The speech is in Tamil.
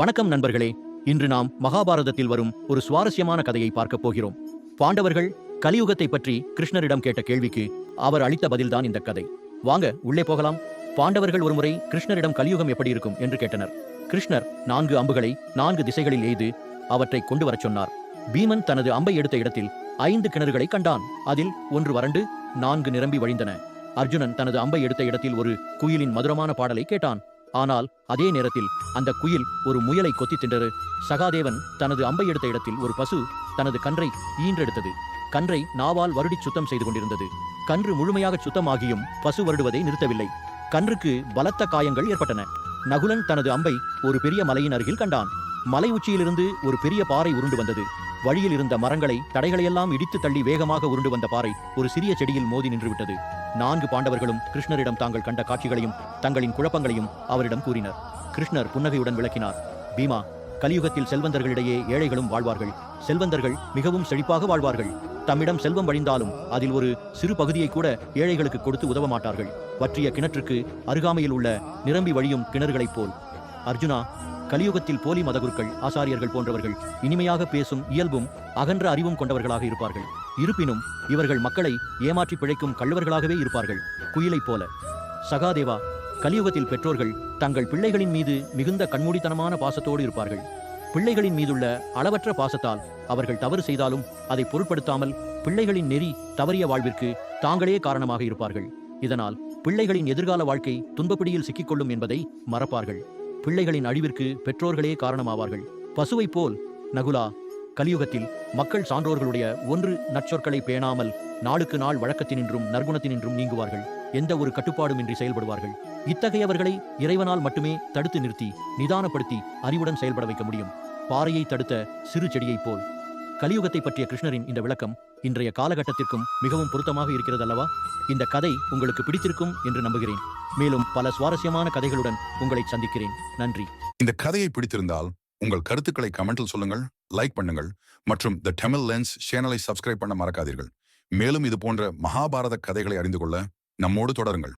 வணக்கம் நண்பர்களே. இன்று நாம் மகாபாரதத்தில் வரும் ஒரு சுவாரஸ்யமான கதையை பார்க்கப் போகிறோம். பாண்டவர்கள் கலியுகத்தை பற்றி கிருஷ்ணரிடம் கேட்ட கேள்விக்கு அவர் அளித்த பதில்தான் இந்த கதை. வாங்க உள்ளே போகலாம். பாண்டவர்கள் ஒருமுறை கிருஷ்ணரிடம் கலியுகம் எப்படி இருக்கும் என்று கேட்டனர். கிருஷ்ணர் நான்கு அம்புகளை நான்கு திசைகளில் எய்து அவற்றை கொண்டு வரச் சொன்னார். பீமன் தனது அம்பை எடுத்த இடத்தில் ஐந்து கிணறுகளை கண்டான். அதில் ஒன்று வறண்டு நான்கு நிரம்பி வழிந்தன. அர்ஜுனன் தனது அம்பை எடுத்த இடத்தில் ஒரு குயிலின் மதுரமான பாடலை கேட்டான். ஆனால் அதே நேரத்தில் அந்த குயில் ஒரு முயலை கொத்தி தின்றது. சகாதேவன் தனது அம்பை எடுத்த இடத்தில் ஒரு பசு தனது கன்றை ஈன்றெடுத்தது. கன்றை நாவால் வருடிச் சுத்தம் செய்து கொண்டிருந்தது. கன்று முழுமையாக சுத்தமாகியும் பசு வருடுவதை நிறுத்தவில்லை. கன்றுக்கு பலத்த காயங்கள் ஏற்பட்டன. நகுலன் தனது அம்பை ஒரு பெரிய மலையின் அருகில் கண்டான். மலை உச்சியிலிருந்து ஒரு பெரிய பாறை உருண்டு வந்தது. வழியில் இருந்த மரங்களை தடைகளையெல்லாம் இடித்து தள்ளி வேகமாக உருண்டு வந்த பாறை ஒரு சிறிய செடியில் மோதி நின்றுவிட்டது. நான்கு பாண்டவர்களும் கிருஷ்ணரிடம் தாங்கள் கண்ட காட்சிகளையும் தங்களின் குழப்பங்களையும் அவரிடம் கூறினர். கிருஷ்ணர் புன்னகையுடன் விளக்கினார். பீமா கலியுகத்தில் செல்வந்தர்களிடையே ஏழைகளும் வாழ்வார்கள். செல்வந்தர்கள் மிகவும் செழிப்பாக வாழ்வார்கள். தம்மிடம் செல்வம் வழிந்தாலும் அதில் ஒரு சிறு பகுதியை கூட ஏழைகளுக்கு கொடுத்து உதவ மாட்டார்கள். வற்றிய கிணற்றுக்கு அருகாமையில் உள்ள நிரம்பி வழியும் கிணறுகளைப் போல். அர்ஜுனா கலியுகத்தில் போலி மதகுருக்கள் ஆசாரியர்கள் போன்றவர்கள் இனிமையாக பேசும் இயல்பும் அகன்ற அறிவும் கொண்டவர்களாக இருப்பார்கள். இருப்பினும் இவர்கள் மக்களை ஏமாற்றி பிழைக்கும் கள்ளவர்களாகவே இருப்பார்கள். குயிலைப் போல. சகாதேவா கலியுகத்தில் பெற்றோர்கள் தங்கள் பிள்ளைகளின் மீது மிகுந்த கண்மூடித்தனமான பாசத்தோடு இருப்பார்கள். பிள்ளைகளின் மீதுள்ள அளவற்ற பாசத்தால் அவர்கள் தவறு செய்தாலும் அதை பொருட்படுத்தாமல் பிள்ளைகளின் நெறி தவறிய வாழ்விற்கு தாங்களே காரணமாக இருப்பார்கள். இதனால் பிள்ளைகளின் எதிர்கால வாழ்க்கை துன்பப்பிடியில் சிக்கிக்கொள்ளும் என்பதை மறப்பார்கள். பிள்ளைகளின் அழிவிற்கு பெற்றோர்களே காரணமாவார்கள். பசுவைப் போல் நகுலா கலியுகத்தில் மக்கள் சான்றோர்களுடைய ஒன்று நற்சொற்களை பேணாமல் நாளுக்கு நாள் வழக்கத்தினின்றும் நற்குணத்தினின்றும் நீங்குவார்கள். எந்த ஒரு கட்டுப்பாடுமின்றி செயல்படுவார்கள். இத்தகையவர்களை இறைவனால் மட்டுமே தடுத்து நிறுத்தி நிதானப்படுத்தி அறிவுடன் செயல்பட வைக்க முடியும். பாறையை தடுத்த சிறு செடியைப் போல். கலியுகத்தை பற்றிய கிருஷ்ணரின் இந்த விளக்கம் இன்றைய காலகட்டத்திற்கும் மிகவும் பொருத்தமாக இருக்கிறது அல்லவா இந்த கதை உங்களுக்கு பிடித்திருக்கும் என்று நம்புகிறேன். மேலும் பல சுவாரஸ்யமான கதைகளுடன் உங்களை சந்திக்கிறேன். நன்றி. இந்த கதையை பிடித்திருந்தால் உங்கள் கருத்துக்களை கமெண்டில் சொல்லுங்கள் லைக் பண்ணுங்கள் மற்றும் த டெமில் லென்ஸ் சேனலை சப்ஸ்கிரைப் பண்ண மறக்காதீர்கள். மேலும் இது போன்ற மகாபாரத கதைகளை அறிந்து கொள்ள நம்மோடு தொடருங்கள்.